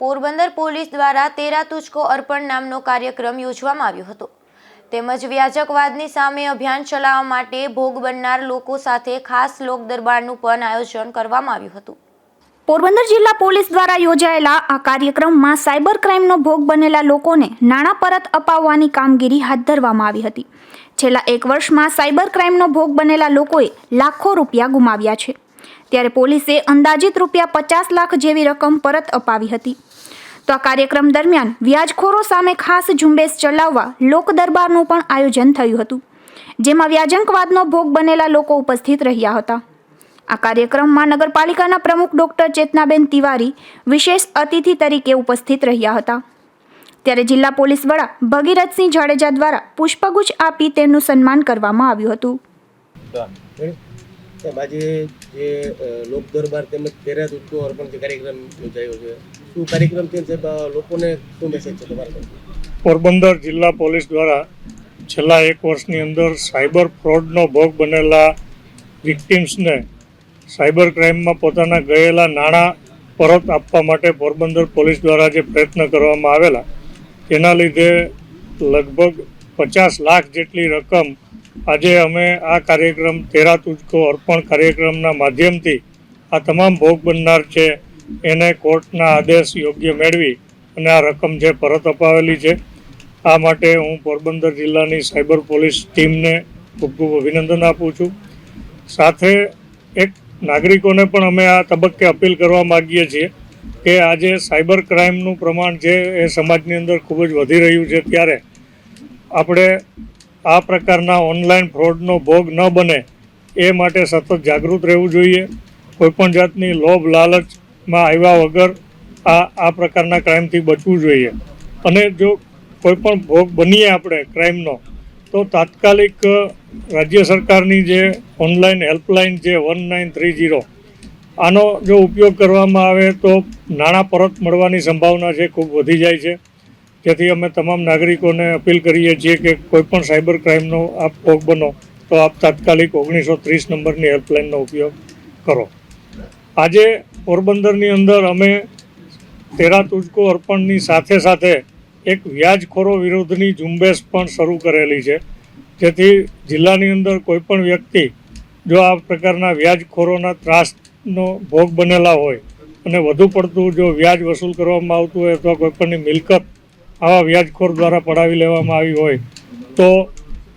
Porbandar police દ્વારા તેરા તુચકો અર્પણ નામનો કાર્યક્રમ યોજવામાં આવ્યો હતો. તેમજ વ્યાજકવાદની સામે અભિયાન ચલાવવા માટે ભોગ બનનાર લોકો સાથે ખાસ લોક દરબારનું પણ આયોજન કરવામાં આવ્યું હતું. પોરબંદર જિલ્લા પોલીસ દ્વારા યોજાયેલા આ કાર્યક્રમમાં સાયબર ક્રાઇમનો ભોગ બનેલા લોકોને નાણાં પરત અપાવવાની કામગીરી હાથ ધરવામાં આવી હતી. છેલ્લા એક વર્ષમાં સાયબર ક્રાઇમનો ભોગ બનેલા લોકોએ લાખો રૂપિયા ગુમાવ્યા છે. ત્યારે પોલીસે અંદાજિત રૂપિયા પચાસ લાખ જેવી રકમ પરત અપાવી હતી. તો આ કાર્યક્રમ દરમિયાન વ્યાજખોરો સામે ખાસ ઝુંબેશ ચલાવવા લોક દરબારનું પણ આયોજન થયું હતું, જેમાં વ્યાજંકવાદનો ભોગ બનેલા લોકો ઉપસ્થિત રહ્યા હતા. આ કાર્યક્રમમાં નગરપાલિકાના પ્રમુખ ડોક્ટર ચેતનાબેન તિવારી વિશેષ અતિથિ તરીકે ઉપસ્થિત રહ્યા હતા. ત્યારે જિલ્લા પોલીસ વડા ભગીરથસિંહ જાડેજા દ્વારા પુષ્પગુચ્છ આપી તેમનું સન્માન કરવામાં આવ્યું હતું. સાહેબ, આજે જે લોક દરબાર તેમજ તેરા દૂધનો અર્પણ જે કાર્યક્રમ યોજાયો છે, શું કાર્યક્રમ છે સાહેબ? લોકોને શું મેસેજ છે તમારો પોરબંદર જિલ્લા પોલીસ દ્વારા છેલ્લા એક વર્ષની અંદર સાયબર ફ્રોડનો ભોગ બનેલા વિક્ટિમ્સને સાયબર ક્રાઇમમાં પોતાના ગયેલા નાણાં પરત આપવા માટે પોરબંદર પોલીસ દ્વારા જે પ્રયત્ન કરવામાં આવેલા, તેના લીધે લગભગ પચાસ લાખ જેટલી રકમ આજે અમે આ કાર્યક્રમ તેરા તુજકો અર્પણ કાર્યક્રમના માધ્યમથી આ તમામ ભોગ બનનાર છે, એને કોર્ટના આદેશ યોગ્ય મેળવી અને આ રકમ જે પરત અપાવેલી છે, આ માટે હું પોરબંદર જિલ્લાની સાયબર પોલીસ ટીમને ખૂબ ખૂબ અભિનંદન આપું છું. સાથે એક નાગરિકોને પણ અમે આ તબક્કે અપીલ કરવા માગીએ છીએ કે આજે સાયબર ક્રાઇમનું પ્રમાણ છે એ સમાજની અંદર ખૂબ જ વધી રહ્યું છે, ત્યારે આપણે આ પ્રકારના ઓનલાઈન ફ્રોડનો ભોગ ન બને એ માટે સતત જાગૃત રહેવું જોઈએ. કોઈપણ જાતની લોભ લાલચમાં આવ્યા વગર આ આ પ્રકારના ક્રાઇમથી બચવું જોઈએ. અને જો કોઈપણ ભોગ બનીએ આપણે ક્રાઇમનો તો તાત્કાલિક રાજ્ય સરકારની જે ઓનલાઈન હેલ્પલાઇન છે વન નાઇન થ્રી જીરો આનો જો ઉપયોગ કરવામાં આવે તો નાણાં પરત મળવાની સંભાવના છે, ખૂબ વધી જાય છે. જેથી અમે તમામ નાગરિકોને અપીલ કરીએ છીએ કે કોઈ પણ સાયબર ક્રાઇમનો આપ ભોગ બનો, તો આપ તાત્કાલિક ઓગણીસો ત્રીસ નંબરની હેલ્પલાઇનનો ઉપયોગ કરો. આજે પોરબંદરની અંદર અમે તેરા તુજકો અર્પણની સાથે સાથે એક વ્યાજખોરો વિરોધની ઝુંબેશ પણ શરૂ કરેલી છે. જેથી જિલ્લાની અંદર કોઈ પણ વ્યક્તિ જો આ પ્રકારના વ્યાજખોરોના ત્રાસનો ભોગ બનેલા હોય અને વધુ પડતું જો વ્યાજ વસૂલ કરવામાં આવતું હોય અથવા કોઈપણની મિલકત આવા વ્યાજખોર દ્વારા પડાવી લેવામાં આવી હોય તો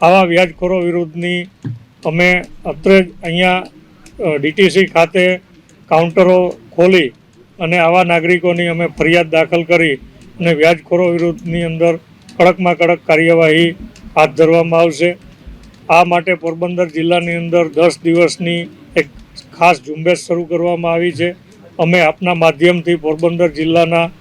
આવા વ્યાજખોરો વિરુદ્ધની અમે અત્રે જ અહીંયા ડીટીસી ખાતે કાઉન્ટરો ખોલી અને આવા નાગરિકોની અમે ફરિયાદ દાખલ કરી અને વ્યાજખોરો વિરુદ્ધની અંદર કડકમાં કડક કાર્યવાહી હાથ ધરવામાં આવશે. આ માટે પોરબંદર જિલ્લાની અંદર દસ દિવસની એક ખાસ ઝુંબેશ શરૂ કરવામાં આવી છે. અમે આપના માધ્યમથી પોરબંદર જિલ્લાના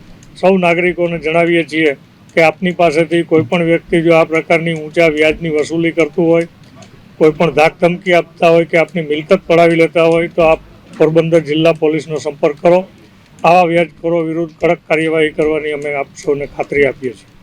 સૌ નાગરિકોને જણાવીએ છીએ કે આપની પાસેથી કોઈ પણ વ્યક્તિ જો આ પ્રકારની ઊંચા વ્યાજની વસૂલી કરતું હોય કોઈ પણ ધાક ધમકી આપતા હોય કે આપની મિલકત પડાવી લેતા હોય, તો આપ પોરબંદર જિલ્લા પોલીસનો સંપર્ક કરો. આવા વ્યાજખોરો વિરુદ્ધ કડક કાર્યવાહી કરવાની અમે આપ સૌને ખાતરી આપીએ છીએ.